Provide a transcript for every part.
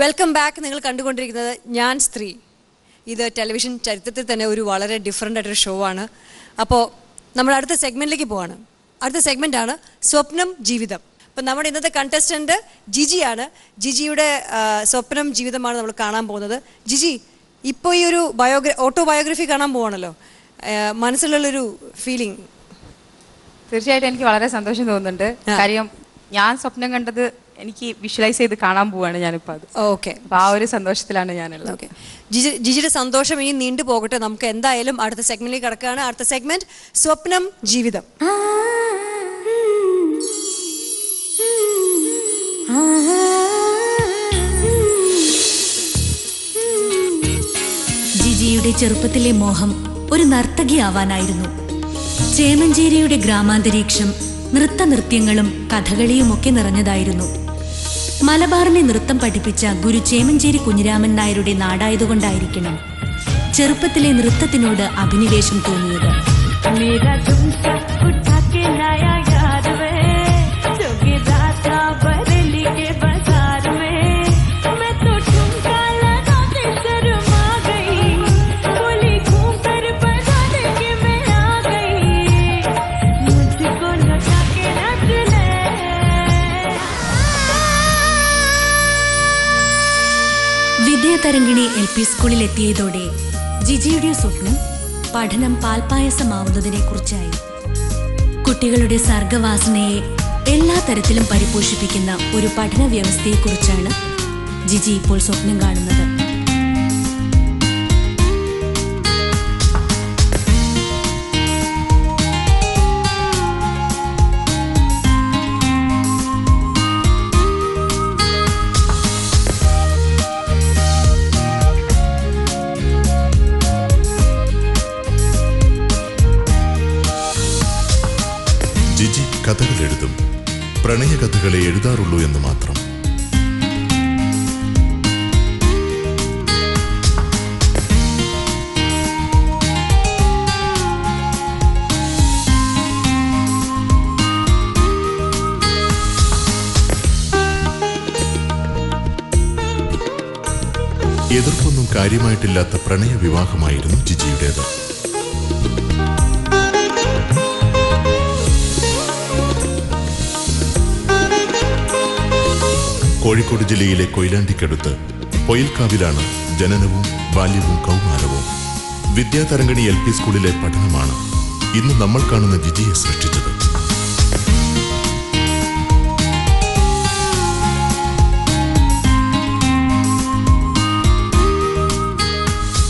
Welcome back നിങ്ങൾ കണ്ടുകൊണ്ടിരിക്കുന്നത് ഞാൻ സ്ത്രീ. ഇത് ടെലിവിഷൻ ചരിത്രത്തിൽ തന്നെ ഒരു വളരെ ഡിഫറെന്റ് ആയിട്ടൊരു ഷോ ആണ്. അപ്പോൾ നമ്മൾ അടുത്ത സെഗ്മെന്റിലേക്ക് പോവാണ്. അടുത്ത സെഗ്മെന്റ് ആണ് സ്വപ്നം ജീവിതം. അപ്പം നമ്മുടെ ഇന്നത്തെ കണ്ടസ്റ്റന്റ് ജിജിയാണ് ജിജിയുടെ സ്വപ്നം ജീവിതമാണ് നമ്മൾ കാണാൻ പോകുന്നത്. ജിജി ഇപ്പോൾ ഈ ഒരു ബയോഗ്ര ഓട്ടോ ബയോഗ്രഫി കാണാൻ പോവാണല്ലോ. മനസ്സിലുള്ളൊരു ഫീലിംഗ് തീർച്ചയായിട്ടും എനിക്ക് വളരെ സന്തോഷം തോന്നുന്നുണ്ട്. കാര്യം ഞാൻ സ്വപ്നം കണ്ടത് എനിക്ക് വിഷ്വലൈസ് ചെയ്ത് കാണാൻ പോവാണ് ഞാനിപ്പോൾ അത്. ഓക്കെ അപ്പോൾ ആ ഒരു സന്തോഷത്തിലാണ് ഞാനുള്ളത്. ഓക്കെ ജിജി ജിജിയുടെ സന്തോഷം ഇനി നീണ്ടു പോകട്ടെ. നമുക്ക് എന്തായാലും അടുത്ത സെഗ്മെന്റിൽ കിടക്കുകയാണ്. അടുത്ത സെഗ്മെന്റ് സ്വപ്നം ജീവിതം. ജിജിയുടെ ചെറുപ്പത്തിലെ മോഹം ഒരു നർത്തകിയാവാനായിരുന്നു. ചേമഞ്ചേരിയുടെ ഗ്രാമാന്തരീക്ഷം നൃത്ത നൃത്യങ്ങളും കഥകളിയുമൊക്കെ നിറഞ്ഞതായിരുന്നു. മലബാറിനെ നൃത്തം പഠിപ്പിച്ച ഗുരു ചേമഞ്ചേരി കുഞ്ഞിരാമൻ നായരുടെ നാടായതുകൊണ്ടായിരിക്കണം ചെറുപ്പത്തിലെ നൃത്തത്തിനോട് അഭിനിവേശം തോന്നിയത്. എത്തിയതോടെ ജിജിയുടെ സ്വപ്നം പഠനം പാൽപായസമാവുന്നതിനെ കുറിച്ചായി കുട്ടികളുടെ സർഗവാസനയെ എല്ലാ തരത്തിലും പരിപോഷിപ്പിക്കുന്ന ഒരു പഠന വ്യവസ്ഥയെക്കുറിച്ചാണ് ജിജി ഇപ്പോൾ സ്വപ്നം കാണുന്നത്. കഥകൾ എഴുതും പ്രണയകഥകളെ എഴുതാറുള്ളൂ എന്ന് മാത്രം. എതിർപ്പൊന്നും കാര്യമായിട്ടില്ലാത്ത പ്രണയ വിവാഹമായിരുന്നു ജിജിയുടേത്. കോഴിക്കോട് ജില്ലയിലെ കൊയിലാണ്ടിക്കടുത്ത് പൊയിൽക്കാവിലാണ് ജനനവും ബാല്യവും കൗമാരവും. വിദ്യാതരംഗിണി എൽ പി സ്കൂളിലെ പഠനമാണ് ഇന്ന് നമ്മൾ കാണുന്ന ജിജിയെ സൃഷ്ടിച്ചത്.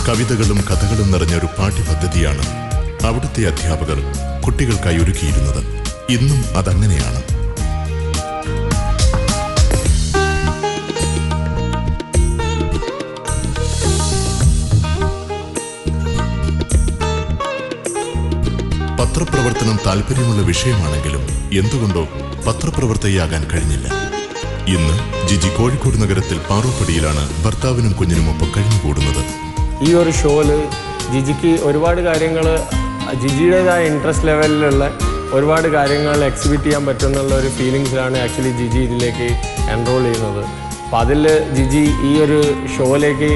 കവിതകളും കഥകളും നിറഞ്ഞ ഒരു പാഠ്യപദ്ധതിയാണ് അവിടുത്തെ അധ്യാപകർ കുട്ടികൾക്കായി ഒരുക്കിയിരുന്നത്. ഇന്നും അതങ്ങനെയാണ്. പത്രപ്രവർത്തനം താല്പര്യമുള്ള വിഷയമാണെങ്കിലും എന്തുകൊണ്ടോ പത്രപ്രവർത്തകയാകാൻ കഴിഞ്ഞില്ല. ഇന്ന് ജിജി കോഴിക്കോട് നഗരത്തിൽ പാറൂപ്പടിയിലാണ് ഭർത്താവിനും കുഞ്ഞിനും കുഞ്ഞിനുമൊപ്പം കഴിഞ്ഞുകൂടുന്നത്. ഈ ഒരു ഷോയിൽ ജിജിക്ക് ഒരുപാട് കാര്യങ്ങൾ ജിജിയുടേതായ ഇൻട്രസ്റ്റ് ലെവലിലുള്ള ഒരുപാട് കാര്യങ്ങൾ എക്സിബിറ്റ് ചെയ്യാൻ പറ്റുന്ന ഒരു ഫീലിങ്സിലാണ് ആക്ച്വലി ജിജി ഇതിലേക്ക് എൻറോൾ ചെയ്യുന്നത്. അപ്പോൾ അതിൽ ജിജി ഈ ഒരു ഷോയിലേക്ക്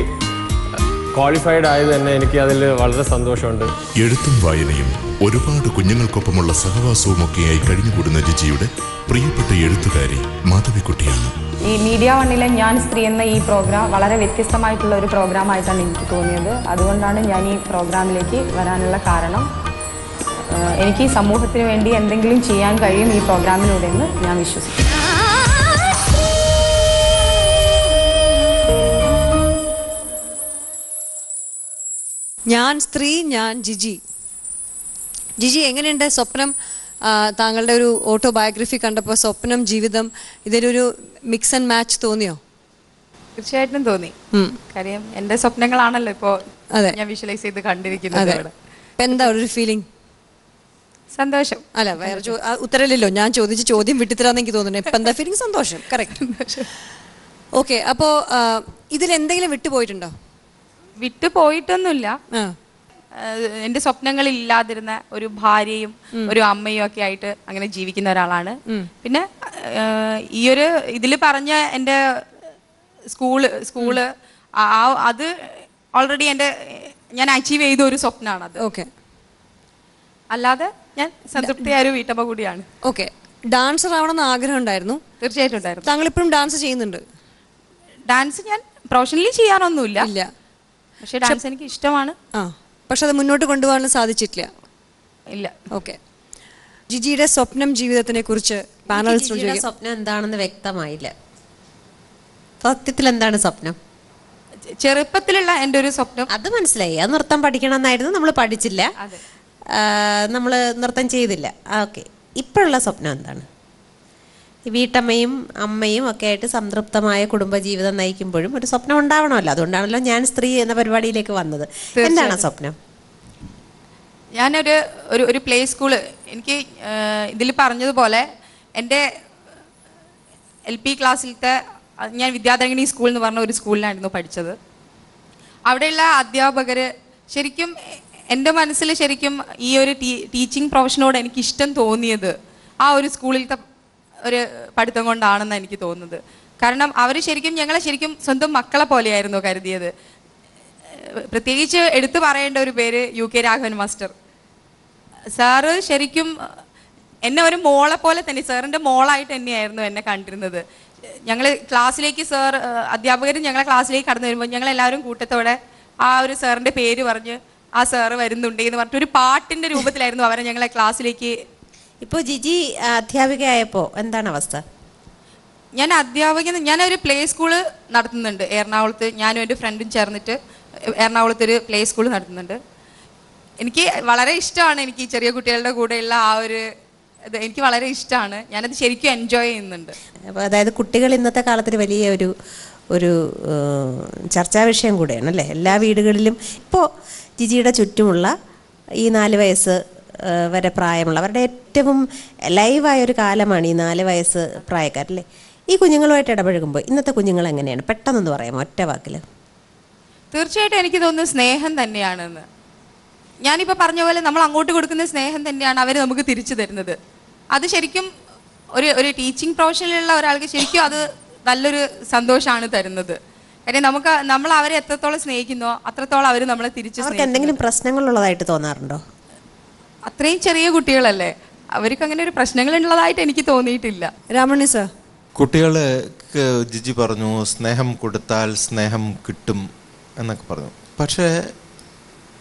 ക്വാളിഫൈഡ് ആയത് തന്നെ എനിക്ക് അതിൽ വളരെ സന്തോഷമുണ്ട്. എഴുത്തും വായനയും ഒരുപാട് കുഞ്ഞുങ്ങൾക്കൊപ്പമുള്ള സഹവാസവുമൊക്കെയായി കഴിഞ്ഞുകൂടുന്ന ജിജിയുടെ പ്രിയപ്പെട്ട എഴുത്തുകാരി മാധവിക്കുട്ടിയാണ്. ഈ മീഡിയ വണ്ണിലെ ഞാൻ സ്ത്രീ എന്ന ഈ പ്രോഗ്രാം വളരെ വ്യത്യസ്തമായിട്ടുള്ള ഒരു പ്രോഗ്രാം ആയിട്ടാണ് എനിക്ക് തോന്നിയത്. അതുകൊണ്ടാണ് ഞാൻ ഈ പ്രോഗ്രാമിലേക്ക് വരാനുള്ള കാരണം എനിക്ക് എനിക്ക് സമൂഹത്തിന് വേണ്ടി എന്തെങ്കിലും ചെയ്യാൻ കഴിയും ഈ പ്രോഗ്രാമിലൂടെ എന്ന് ഞാൻ വിശ്വസിക്കുന്നു. ഞാൻ സ്ത്രീ ഞാൻ ജിജി. ജിജി എങ്ങനെയുണ്ട് സ്വപ്നം? താങ്കളുടെ ഒരു ഓട്ടോ ബയോഗ്രഫി കണ്ടപ്പോൾ സ്വപ്നം ജീവിതം ഇതിലൊരു മിക്സ് ആൻഡ് മാച്ച് തോന്നിയോ? തീർച്ചയായിട്ടും തോന്നി. കാര്യം എന്റെ സ്വപ്നങ്ങളാണല്ലോ ഇപ്പോ. ഞാൻ വിഷ്വലൈസ് ചെയ്ത് കണ്ടിരിക്കുന്നത് എന്താ ഒരു ഫീലിംഗ് സന്തോഷം. അല്ല വേറെ ഉത്തരവില്ലല്ലോ ഞാൻ ചോദിച്ച ചോദ്യം വിട്ടിത്തരാന്ന് എനിക്ക് തോന്നുന്നു. ഇപ്പൊ എന്താ ഫീലിംഗ് സന്തോഷം. കറക്റ്റ് ഓക്കെ അപ്പോ ഇതിൽ എന്തെങ്കിലും വിട്ടുപോയിട്ടുണ്ടോ? വിട്ടു പോയിട്ടൊന്നുമില്ല ആ. ഏഹ് എന്റെ സ്വപ്നങ്ങളിൽ ഇല്ലാതിരുന്ന ഒരു ഭാര്യയും ഒരു അമ്മയും ഒക്കെ ആയിട്ട് അങ്ങനെ ജീവിക്കുന്ന ഒരാളാണ്. പിന്നെ ഈ ഒരു ഇതിൽ പറഞ്ഞ എന്റെ സ്കൂൾ സ്കൂൾ ആ അത് ഓൾറെഡി എന്റെ ഞാൻ അച്ചീവ് ചെയ്ത ഒരു സ്വപ്നമാണ് അത് ഓക്കെ. അല്ലാതെ ഞാൻ സംതൃപ്തിയായ ഒരു വീട്ടമ്മ കൂടിയാണ്. ഓക്കെ. ഡാൻസർ ആവണമെന്ന് ആഗ്രഹം ഉണ്ടായിരുന്നു തീർച്ചയായിട്ടും ഉണ്ടായിരുന്നു. താങ്കൾ ഇപ്പോഴും ഡാൻസ് ചെയ്യുന്നുണ്ട്? ഡാൻസ് ഞാൻ പ്രൊഫഷണലി ചെയ്യാനൊന്നുമില്ല. ഇല്ല. പക്ഷെ ഡാൻസ് എനിക്ക് ഇഷ്ടമാണ്. ആ. പക്ഷെ അത് മുന്നോട്ട് കൊണ്ടുപോകാനും സാധിച്ചിട്ടില്ല. ഇല്ല. ഓക്കെ ജിജിയുടെ സ്വപ്നം ജീവിതത്തിനെ കുറിച്ച് പാനൽ സ്വപ്നം എന്താണെന്ന് വ്യക്തമായില്ല. സത്യത്തിൽ എന്താണ് സ്വപ്നം? ചെറുപ്പത്തിലുള്ള എന്റെ ഒരു സ്വപ്നം. അത് മനസ്സിലായി. അത് നൃത്തം പഠിക്കണം എന്നായിരുന്നു നമ്മൾ പഠിച്ചില്ല. അതെ. നമ്മൾ നൃത്തം ചെയ്തില്ല. ഓക്കെ ഇപ്പോഴുള്ള സ്വപ്നം എന്താണ്? വീട്ടമ്മയും അമ്മയും ഒക്കെ ആയിട്ട് സംതൃപ്തമായ കുടുംബജീവിതം നയിക്കുമ്പോഴും ഒരു സ്വപ്നം ഉണ്ടാവണമല്ലോ. അതുകൊണ്ടാണല്ലോ ഞാൻ സ്ത്രീ എന്ന പരിപാടിയിലേക്ക് വന്നത്. എന്താണ് സ്വപ്നം? ഞാനൊരു ഒരു ഒരു പ്ലേ സ്കൂൾ. എനിക്ക് ഇതിൽ പറഞ്ഞതുപോലെ എന്റെ എൽ പി ക്ലാസ്സിലത്തെ ഞാൻ വിദ്യാധരങ്ങിണി സ്കൂൾ എന്ന് പറഞ്ഞ ഒരു സ്കൂളിലായിരുന്നു പഠിച്ചത്. അവിടെയുള്ള അധ്യാപകർ ശരിക്കും എന്റെ മനസ്സിൽ ശരിക്കും ഈ ഒരു ടീ ടീച്ചിങ് പ്രൊഫഷനോട് എനിക്ക് ഇഷ്ടം തോന്നിയത് ആ ഒരു സ്കൂളിലത്തെ ഒരു പഠിത്തം കൊണ്ടാണെന്ന് എനിക്ക് തോന്നുന്നത്. കാരണം അവർ ശരിക്കും ഞങ്ങളെ ശരിക്കും സ്വന്തം മക്കളെ പോലെയായിരുന്നു കരുതിയത്. പ്രത്യേകിച്ച് എടുത്തു പറയേണ്ട ഒരു പേര് U K Raghavan master. Sir ശരിക്കും എന്നെ ഒരു മോളെ പോലെ തന്നെ സാറിന്റെ മോളായിട്ട് തന്നെയായിരുന്നു എന്നെ കണ്ടിരുന്നത്. ഞങ്ങൾ ക്ലാസ്സിലേക്ക് സാർ അധ്യാപകർ ഞങ്ങളെ ക്ലാസ്സിലേക്ക് കടന്നു വരുമ്പോൾ ഞങ്ങൾ എല്ലാവരും കൂട്ടത്തോടെ ആ ഒരു സാറിന്റെ പേര് പറഞ്ഞ് ആ സാറ് വരുന്നുണ്ട് എന്ന് പറഞ്ഞിട്ട് ഒരു പാട്ടിന്റെ രൂപത്തിലായിരുന്നു അവരെ ഞങ്ങളെ ക്ലാസ്സിലേക്ക് ഇപ്പോൾ ജിജി അധ്യാപികയായപ്പോൾ എന്താണ് അവസ്ഥ? ഞാൻ അധ്യാപകൻ ഞാനൊരു പ്ലേ സ്കൂൾ നടത്തുന്നുണ്ട്. എറണാകുളത്ത് ഞാനും എന്റെ ഫ്രണ്ടും ചേർന്നിട്ട് എറണാകുളത്ത് ഒരു പ്ലേ സ്കൂൾ നടത്തുന്നുണ്ട്. എനിക്ക് വളരെ ഇഷ്ടമാണ് എനിക്ക് ചെറിയ കുട്ടികളുടെ കൂടെയുള്ള ആ ഒരു ഇത്. എനിക്ക് വളരെ ഇഷ്ടമാണ്. ഞാനത് ശരിക്കും എൻജോയ് ചെയ്യുന്നുണ്ട്. അപ്പോൾ അതായത് കുട്ടികൾ ഇന്നത്തെ കാലത്തിൽ വലിയ ഒരു ഒരു ചർച്ചാ വിഷയം കൂടെയാണ് അല്ലേ? എല്ലാ വീടുകളിലും. ഇപ്പോൾ ജിജിയുടെ ചുറ്റുമുള്ള ഈ നാല് വയസ്സ് വരെ പ്രായമുള്ള അവരുടെ ഏറ്റവും ലൈവായ ഒരു കാലമാണ് ഈ നാല് വയസ്സ് പ്രായക്കാരല്ലേ ഈ കുഞ്ഞുങ്ങളുമായിട്ട് ഇടപഴകുമ്പോൾ ഇന്നത്തെ കുഞ്ഞുങ്ങൾ എങ്ങനെയാണ്? പെട്ടെന്നൊന്ന് പറയാമോ? ഒറ്റ വാക്കിൽ തീർച്ചയായിട്ടും എനിക്ക് തോന്നുന്നു സ്നേഹം തന്നെയാണെന്ന്. ഞാനിപ്പോൾ പറഞ്ഞ പോലെ നമ്മൾ അങ്ങോട്ട് കൊടുക്കുന്ന സ്നേഹം തന്നെയാണ് അവർ നമുക്ക് തിരിച്ചു തരുന്നത്. അത് ശരിക്കും ഒരു ഒരു ടീച്ചിങ് പ്രൊഫഷനിലുള്ള ഒരാൾക്ക് ശരിക്കും അത് നല്ലൊരു സന്തോഷമാണ് തരുന്നത്. കാര്യം നമുക്ക് നമ്മൾ അവരെ എത്രത്തോളം സ്നേഹിക്കുന്നോ അത്രത്തോളം അവർ നമ്മളെ തിരിച്ചു എന്തെങ്കിലും പ്രശ്നങ്ങളുള്ളതായിട്ട് തോന്നാറുണ്ടോ? അത്രയും ചെറിയ കുട്ടികളല്ലേ? അവർക്ക് അങ്ങനെ ഒരു പ്രശ്നങ്ങൾ ഉള്ളതായിട്ട് എനിക്ക് തോന്നിയിട്ടില്ല. രാമണി സർ. കുട്ടികൾക്ക് ജിജി പറഞ്ഞു സ്നേഹം കൊടുത്താൽ സ്നേഹം കിട്ടും എന്നൊക്കെ പറഞ്ഞു. പക്ഷേ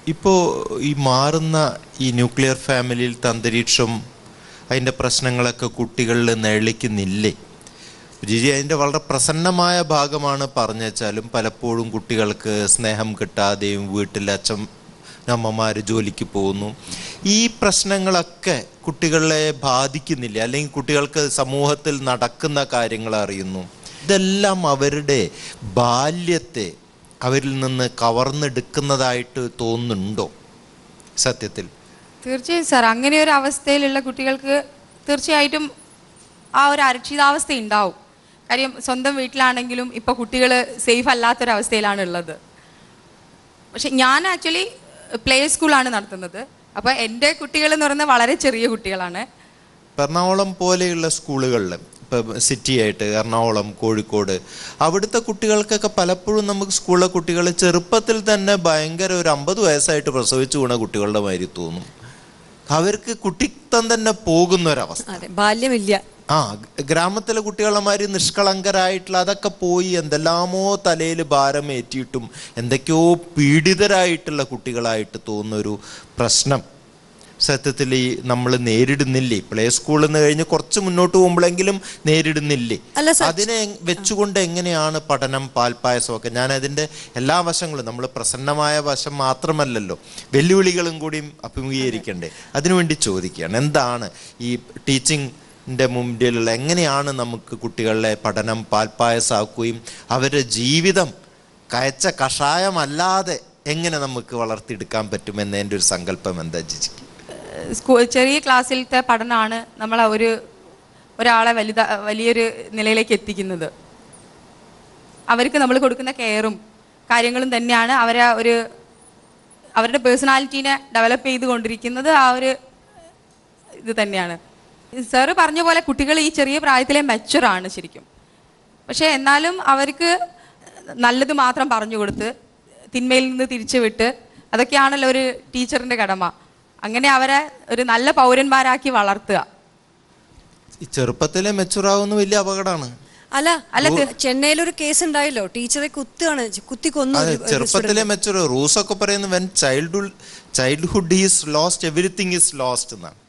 ഇപ്പോൾ ഈ മാറുന്ന ഈ ന്യൂക്ലിയർ ഫാമിലിയിലത്തെ അന്തരീക്ഷം അതിന്റെ പ്രശ്നങ്ങളൊക്കെ കുട്ടികളിൽ നെളിക്കുന്നില്ലേ ജിജി അതിന്റെ വളരെ പ്രസന്നമായ ഭാഗമാണ് പറഞ്ഞു വെച്ചാലും പലപ്പോഴും കുട്ടികൾക്ക് സ്നേഹം കിട്ടാതെയും വീട്ടിൽ അച്ഛൻ അമ്മമാർ ജോലിക്ക് പോകുന്നു. ഈ പ്രശ്നങ്ങളൊക്കെ കുട്ടികളെ ബാധിക്കുന്നില്ല? അല്ലെങ്കിൽ കുട്ടികൾക്ക് സമൂഹത്തിൽ നടക്കുന്ന കാര്യങ്ങൾ അറിയുന്നു. ഇതെല്ലാം അവരുടെ ബാല്യത്തെ അവരിൽ നിന്ന് കവർന്നെടുക്കുന്നതായിട്ട് തോന്നുന്നുണ്ടോ? സത്യത്തിൽ. തീർച്ചയായും സാർ. അങ്ങനെ ഒരു അവസ്ഥയിലുള്ള കുട്ടികൾക്ക് തീർച്ചയായിട്ടും ആ ഒരു അരക്ഷിതാവസ്ഥ ഉണ്ടാവും. കാര്യം സ്വന്തം വീട്ടിലാണെങ്കിലും ഇപ്പോൾ കുട്ടികൾ സേഫ് അല്ലാത്തൊരവസ്ഥയിലാണ് ഉള്ളത് പക്ഷെ ഞാൻ ആക്ച്വലി പ്ലേ സ്കൂളാണ് നടത്തുന്നത്. അപ്പോൾ എന്റെ കുട്ടികൾ എന്ന് പറയുന്നത് വളരെ ചെറിയ കുട്ടികളാണ്. എറണാകുളം പോലെയുള്ള സ്കൂളുകളിൽ ഇപ്പം സിറ്റി ആയിട്ട് എറണാകുളം കോഴിക്കോട് അവിടുത്തെ കുട്ടികൾക്കൊക്കെ പലപ്പോഴും നമുക്ക് സ്കൂളിലെ കുട്ടികൾ ചെറുപ്പത്തിൽ തന്നെ ഭയങ്കര ഒരു അമ്പത് വയസ്സായിട്ട് പ്രസവിച്ചു വീണ കുട്ടികളുടെ മാതിരി തോന്നും. അവർക്ക് കുട്ടിത്തം തന്നെ പോകുന്ന ഒരവസ്ഥ അതെ ബാല്യമില്ല. ആ ഗ്രാമത്തിലെ കുട്ടികളമാര് നിഷ്കളങ്കരായിട്ടുള്ള അതൊക്കെ പോയി എന്തെല്ലാമോ തലയിൽ ഭാരമേറ്റിയിട്ടും എന്തൊക്കെയോ പീഡിതരായിട്ടുള്ള കുട്ടികളായിട്ട് തോന്നുന്ന ഒരു പ്രശ്നം. സത്യത്തിൽ ഈ നമ്മൾ നേരിടുന്നില്ലേ? പ്ലേ സ്കൂളിൽ നിന്ന് കഴിഞ്ഞ് കുറച്ച് മുന്നോട്ട് പോകുമ്പോഴെങ്കിലും നേരിടുന്നില്ലേ? അതിനെ വെച്ചുകൊണ്ട് എങ്ങനെയാണ് പഠനം പാൽപ്പായസമൊക്കെ ഞാൻ അതിന്റെ എല്ലാ വശങ്ങളും നമ്മൾ പ്രസന്നമായ വശം മാത്രമല്ലല്ലോ വെല്ലുവിളികളും കൂടിയും അഭിമുഖീകരിക്കണ്ടേ? അതിനുവേണ്ടി ചോദിക്കുകയാണ്. എന്താണ് ഈ ടീച്ചിങ്ങിന്റെ മുമ്പിലുള്ള എങ്ങനെയാണ് നമുക്ക് കുട്ടികളെ പഠനം പാൽപ്പായസാക്കുകയും അവരുടെ ജീവിതം കയച്ച കഷായമല്ലാതെ എങ്ങനെ നമുക്ക് വളർത്തിയെടുക്കാൻ പറ്റുമെന്നതിന്റെ ഒരു സങ്കല്പം എന്താ ജിജി? സ്കൂ ചെറിയ ക്ലാസ്സിലത്തെ പഠനമാണ് നമ്മളെ ഒരു ഒരാളെ വലുത വലിയൊരു നിലയിലേക്ക് എത്തിക്കുന്നത്. അവർക്ക് നമ്മൾ കൊടുക്കുന്ന കെയറും കാര്യങ്ങളും തന്നെയാണ് അവരെ ഒരു അവരുടെ പേഴ്സണാലിറ്റീനെ ഡെവലപ്പ് ചെയ്തുകൊണ്ടിരിക്കുന്നത് ആ ഒരു ഇത് തന്നെയാണ്. സാറ് പറഞ്ഞ പോലെ കുട്ടികൾ ഈ ചെറിയ പ്രായത്തിലെ മെച്ചുറാണ് ശരിക്കും. പക്ഷേ എന്നാലും അവർക്ക് നല്ലത് മാത്രം പറഞ്ഞു കൊടുത്ത് തിന്മയിൽ നിന്ന് തിരിച്ചു വിട്ട് അതൊക്കെയാണല്ലോ ഒരു ടീച്ചറിന്റെ കടമ. അങ്ങനെ അവരെ ഒരു നല്ല പൗരന്മാരാക്കി വളർത്തുക. ഈ ചെറുപ്പത്തിലെ മെച്ചുറാവുന്ന വലിയ അപകടമാണ്. അല്ല അല്ല ചെന്നൈയിൽ ഒരു കേസ് ഉണ്ടായല്ലോ ടീച്ചറെ കുത്തുകയാണ് കുത്തി കൊന്നു ചെറുപ്പത്തിലെ മെച്ചുറ റൂസ് ഒക്കെ പറയുന്നത് when childhood childhood is lost everything is lost എന്നാണ്.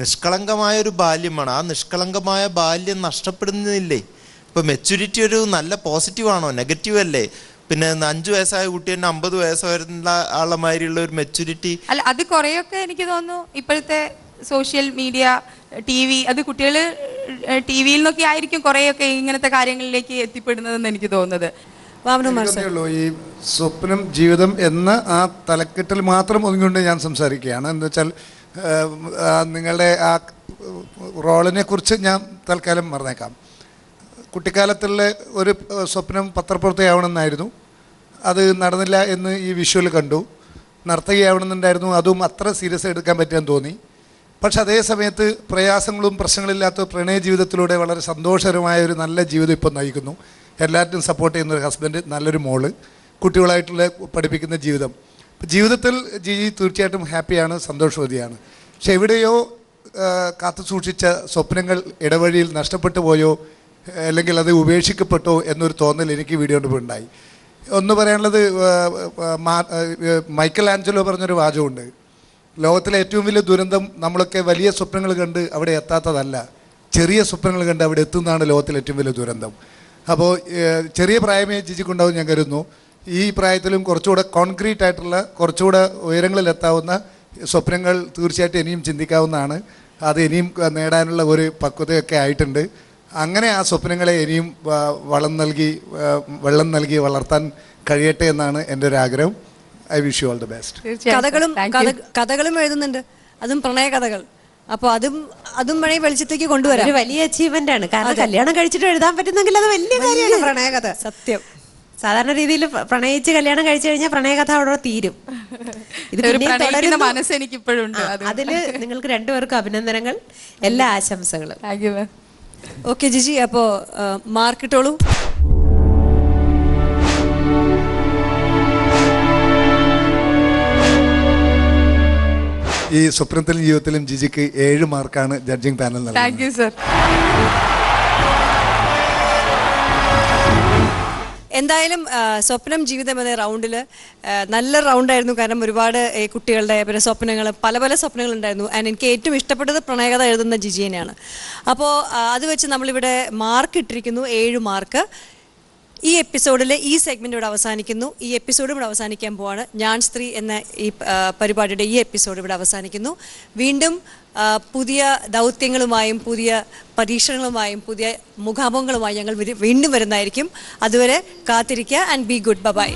നിഷ്കളങ്കമായ ഒരു ബാല്യമാണ്. ആ നിഷ്കളങ്കമായ ബാല്യം നഷ്ടപ്പെടുന്നില്ലേ? ഇപ്പൊ മെച്യൂരിറ്റി ഒരു നല്ല പോസിറ്റീവ് ആണോ? നെഗറ്റീവ് അല്ലേ? പിന്നെ അഞ്ചു വയസ്സായ കുട്ടി തന്നെ അമ്പത് വയസ്സ് വരുന്ന ആളെ മാതിരിയുള്ള ഒരു മെച്യൂരിറ്റി അല്ല അത് കുറേയൊക്കെ എനിക്ക് തോന്നുന്നു ഇപ്പോഴത്തെ സോഷ്യൽ മീഡിയ ടി വി അത് കുട്ടികൾ ടി വിയിൽ നിന്നൊക്കെ ആയിരിക്കും കുറേയൊക്കെ ഇങ്ങനത്തെ കാര്യങ്ങളിലേക്ക് എത്തിപ്പെടുന്നതെന്ന് എനിക്ക് തോന്നുന്നത്. ഈ സ്വപ്നം ജീവിതം എന്ന ആ തലക്കെട്ടിൽ മാത്രം ഒതുങ്ങിക്കൊണ്ട് ഞാൻ സംസാരിക്കുകയാണ്. എന്താ വെച്ചാൽ നിങ്ങളുടെ ആ റോളിനെ കുറിച്ച് ഞാൻ തൽക്കാലം മറന്നേക്കാം. കുട്ടിക്കാലത്തുള്ള ഒരു സ്വപ്നം പത്രപ്രവർത്തകയാവണമെന്നായിരുന്നു. അത് നടന്നില്ല എന്ന് ഈ വിഷ്വൽ കണ്ടു. നർത്തകിയാവണമെന്നുണ്ടായിരുന്നു. അതും അത്ര സീരിയസ് എടുക്കാൻ പറ്റാൻ തോന്നി. പക്ഷെ അതേ സമയത്ത് പ്രയാസങ്ങളും പ്രശ്നങ്ങളില്ലാത്ത പ്രണയ ജീവിതത്തിലൂടെ വളരെ സന്തോഷകരമായ ഒരു നല്ല ജീവിതം ഇപ്പോൾ നയിക്കുന്നു. എല്ലാറ്റിനും സപ്പോർട്ട് ചെയ്യുന്ന ഒരു ഹസ്ബൻഡ് നല്ലൊരു മോൾ കുട്ടികളായിട്ടുള്ള പഠിപ്പിക്കുന്ന ജീവിതം. ഇപ്പം ജീവിതത്തിൽ ജിജി തീർച്ചയായിട്ടും ഹാപ്പിയാണ് സന്തോഷവതിയാണ്. പക്ഷെ എവിടെയോ കാത്തു സൂക്ഷിച്ച സ്വപ്നങ്ങൾ ഇടവഴിയിൽ നഷ്ടപ്പെട്ടു പോയോ അല്ലെങ്കിൽ അത് ഉപേക്ഷിക്കപ്പെട്ടോ എന്നൊരു തോന്നൽ എനിക്ക് വീഡിയോ കൊണ്ട് ഉണ്ടായി. ഒന്ന് പറയാനുള്ളത് മൈക്കൽ ആഞ്ചലോ പറഞ്ഞൊരു വാചകമുണ്ട്. ലോകത്തിലെ ഏറ്റവും വലിയ ദുരന്തം നമ്മളൊക്കെ വലിയ സ്വപ്നങ്ങൾ കണ്ട് അവിടെ എത്താത്തതല്ല ചെറിയ സ്വപ്നങ്ങൾ കണ്ട് അവിടെ എത്തുന്നതാണ് ലോകത്തിലെ ഏറ്റവും വലിയ ദുരന്തം. അപ്പോൾ ചെറിയ പ്രായമേ ജിജിക്കുണ്ടാവും ഞാൻ കരുതുന്നു. ഈ പ്രായത്തിലും കുറച്ചുകൂടെ കോൺക്രീറ്റ് ആയിട്ടുള്ള കുറച്ചുകൂടെ ഉയരങ്ങളിലെത്താവുന്ന സ്വപ്നങ്ങൾ തീർച്ചയായിട്ടും ഇനിയും ചിന്തിക്കാവുന്നതാണ്. അത് ഇനിയും നേടാനുള്ള ഒരു പക്വതയൊക്കെ ആയിട്ടുണ്ട്. അങ്ങനെ ആ സ്വപ്നങ്ങളെ ഇനിയും വളം നൽകി വെള്ളം നൽകി വളർത്താൻ കഴിയട്ടെ എന്നാണ് എന്റെ ഒരു ആഗ്രഹം. I wish you all the best. കഥകളും. കഥ- കഥകളും എഴുതുന്നുണ്ട്. അതും പ്രണയ കഥകൾ. അപ്പൊ അതും അതും വേണേ വെളിച്ചത്തേക്ക് കൊണ്ടുവരാം. ഒരു വലിയ അച്ചീവ്മെന്റ് ആണ്. കാരണം കല്യാണം കഴിച്ചിട്ട് എഴുതാൻ പറ്റുന്നെങ്കിൽ അത് വലിയ കാര്യമാണ് പ്രണയകഥ സത്യം. സാധാരണ രീതിയിൽ പ്രണയിച്ച് കല്യാണം കഴിച്ചു കഴിഞ്ഞാൽ പ്രണയകഥ അവിടെ തീരും. ഇത് ഒരു പ്രണയിക്കുന്ന മനസ്സ് എനിക്ക് ഇപ്പോഴും ഉണ്ട് അതിൽ നിങ്ങൾക്ക് രണ്ടുപേർക്കും അഭിനന്ദനങ്ങൾ എല്ലാ ആശംസകളും. ഓക്കെ ജിജി അപ്പോ മാർക്കിട്ടോളൂ ഈ സ്വപ്നത്തിലും ജീവിതത്തിലും ജിജിക്ക് ഏഴ് മാർക്കാണ് ജഡ്ജിങ് പാനൽ നൽകുന്നത് താങ്ക് യു സർ എന്തായാലും സ്വപ്നം ജീവിതം എന്ന റൗണ്ടിൽ നല്ല റൗണ്ടായിരുന്നു. കാരണം ഒരുപാട് കുട്ടികളുടെ പിന്നെ സ്വപ്നങ്ങൾ പല പല സ്വപ്നങ്ങൾ ഉണ്ടായിരുന്നു ആൻഡ് എനിക്ക് ഏറ്റവും ഇഷ്ടപ്പെട്ടത് പ്രണയകഥ എഴുതുന്ന ജിജിയനെയാണ് അപ്പോൾ അത് വെച്ച് നമ്മളിവിടെ മാർക്ക് ഇട്ടിരിക്കുന്നു ഏഴ് മാർക്ക്. ഈ എപ്പിസോഡിൽ ഈ സെഗ്മെന്റ് ഇവിടെ അവസാനിക്കുന്നു. ഈ എപ്പിസോഡ് ഇവിടെ അവസാനിക്കാൻ പോവാണ്. ഞാൻ സ്ത്രീ എന്ന ഈ പരിപാടിയുടെ ഈ എപ്പിസോഡ് ഇവിടെ അവസാനിക്കുന്നു. വീണ്ടും പുതിയ ദൗത്യങ്ങളുമായും പുതിയ പരീക്ഷണങ്ങളുമായും പുതിയ മുഖാമുഖങ്ങളുമായും ഞങ്ങൾ വീണ്ടും വരുന്നതായിരിക്കും. അതുവരെ കാത്തിരിക്കുക ആൻഡ് ബി ഗുഡ് ബൈ